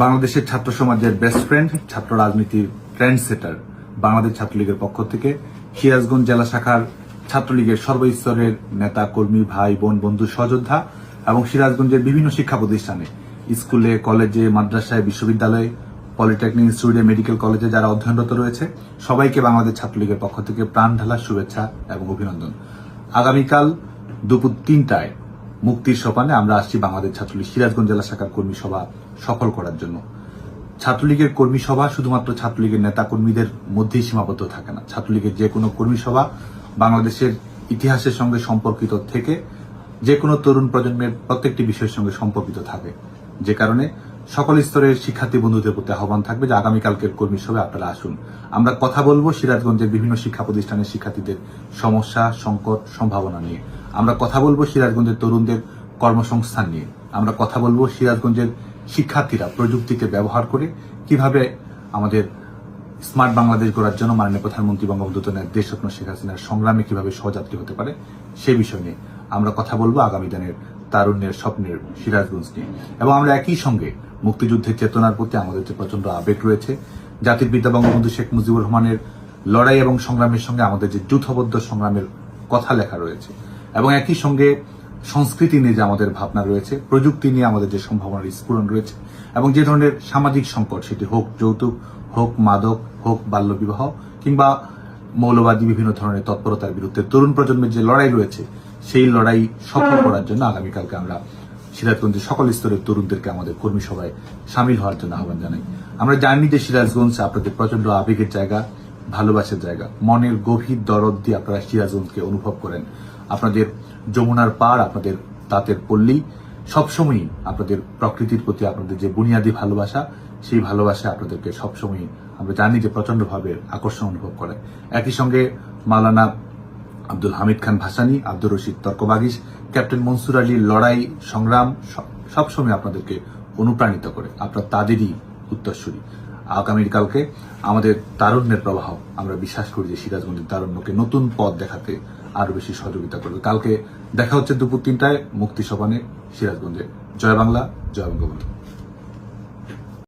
বাংলাদেশের ছাত্র সমাজের বেস্ট ফ্রেন্ড ছাত্র রাজনীতির ট্রেন্ড সেটার বাংলাদেশ ছাত্রলীগের পক্ষ থেকে সিরাজগঞ্জ জেলা শাখার ছাত্রলীগের সর্বস্তরের নেতা, কর্মী, ভাই, বোন, বন্ধু, সহযোদ্ধা এবং সিরাজগঞ্জের বিভিন্ন শিক্ষা প্রতিষ্ঠানে স্কুলে, কলেজে, মাদ্রাসায়, বিশ্ববিদ্যালয়ে, পলিটেকনিক ইনস্টিটিউটে, মেডিকেল কলেজে যারা অধ্যয়নরত রয়েছে, সবাইকে বাংলাদেশ ছাত্রলীগের পক্ষ থেকে প্রাণ ঢালার শুভেচ্ছা এবং অভিনন্দন। আগামীকাল দুপুর তিনটায় মুক্তির সোপানে আমরা আসছি বাংলাদেশ ছাত্রলীগ সিরাজগঞ্জ জেলা শাখার কর্মী সভা সফল করার জন্য। ছাত্রলীগের কর্মী সভা শুধুমাত্র ছাত্রলীগের নেতা কর্মীদের মধ্যেই সীমাবদ্ধ থাকে না। ছাত্রলীগের যে কোনো কর্মী সভা বাংলাদেশের ইতিহাসের সঙ্গে সম্পর্কিত থেকে যে কোনো তরুণ প্রজন্মের প্রত্যেকটি বিষয়ের সঙ্গে সম্পর্কিত থাকে। যে কারণে সকল স্তরের শিক্ষার্থী বন্ধুদের প্রতি আহ্বান থাকবে যে আগামীকালকের কর্মী সভায় আপনারা আসুন। আমরা কথা বলব সিরাজগঞ্জের বিভিন্ন শিক্ষা প্রতিষ্ঠানের শিক্ষার্থীদের সমস্যা, সংকট, সম্ভাবনা নিয়ে। আমরা কথা বলব সিরাজগঞ্জের তরুণদের কর্মসংস্থান নিয়ে। আমরা কথা বলব সিরাজগঞ্জের শিক্ষার্থীরা প্রযুক্তিকে ব্যবহার করে কীভাবে আমাদের স্মার্ট বাংলাদেশ গড়ার জন্য মাননীয় প্রধানমন্ত্রী বঙ্গবন্ধু দেশ স্বপ্ন শেখ হাসিনার সংগ্রামে কীভাবে সহযাত্রী হতে পারে সেই বিষয় নিয়ে আমরা কথা বলব আগামী দিনের তারুণ্যের স্বপ্নের সিরাজগঞ্জ নিয়ে। এবং আমরা একই সঙ্গে মুক্তিযুদ্ধের চেতনার প্রতি আমাদের যে প্রচণ্ড আবেগ রয়েছে, জাতির পিতা বঙ্গবন্ধু শেখ মুজিবুর রহমানের লড়াই এবং সংগ্রামের সঙ্গে আমাদের যে যুথবদ্ধ সংগ্রামের কথা লেখা রয়েছে এবং একই সঙ্গে সংস্কৃতি নিয়ে যে আমাদের ভাবনা রয়েছে প্রযুক্তি নিয়ে আমাদের যে সম্ভাবনার স্ফুরণ রয়েছে এবং যে ধরনের সামাজিক সংকট সেটি হোক যৌতুক হোক মাদক হোক বাল্যবিবাহ কিংবা মৌলবাদী বিভিন্ন ধরনের তৎপরতার বিরুদ্ধে তরুণ প্রজন্মের যে লড়াই রয়েছে সেই লড়াই সফল করার জন্য আগামীকালকে আমরা সিরাজগঞ্জে সকল স্তরের তরুণদেরকে আমাদের কর্মী সভায় সামিল হওয়ার জন্য আহ্বান জানাই। আমরা জানি যে সিরাজগঞ্জ আপনাদের প্রচণ্ড আবেগের জায়গা ভালোবাসার জায়গা মনের গভীর দরদ দিয়ে আপনারা সিরাজগঞ্জকে অনুভব করেন। আপনাদের যমুনার পার আপনাদের তাঁতের পল্লী, সবসময়ই আপনাদের প্রকৃতির প্রতি আপনাদের যে বুনিয়াদী ভালোবাসা, সেই ভালোবাসা আপনাদেরকে সবসময়ই আমরা জানি যে প্রচন্ডভাবে আকর্ষণ অনুভব করে। একই সঙ্গে মাওলানা আব্দুল হামিদ খান ভাসানী, আব্দুর রশিদ তর্কবাগিস, ক্যাপ্টেন মনসুর আলীর লড়াই, সংগ্রাম, সব- সবসময় আপনাদেরকে অনুপ্রাণিত করে। আপনার তাদেরই উত্তরসূরি। আগামীকালকে আমাদের তারুণ্যের প্রবাহ, আমরা বিশ্বাস করি যে সিরাজগঞ্জের তারুণ্যকে নতুন পথ দেখাতে আরও বেশি সহযোগিতা করবে। কালকে দেখা হচ্ছে দুপুর তিনটায় মুক্তি সভানে সিরাজগঞ্জে। জয় বাংলা, জয় বঙ্গবন্ধু।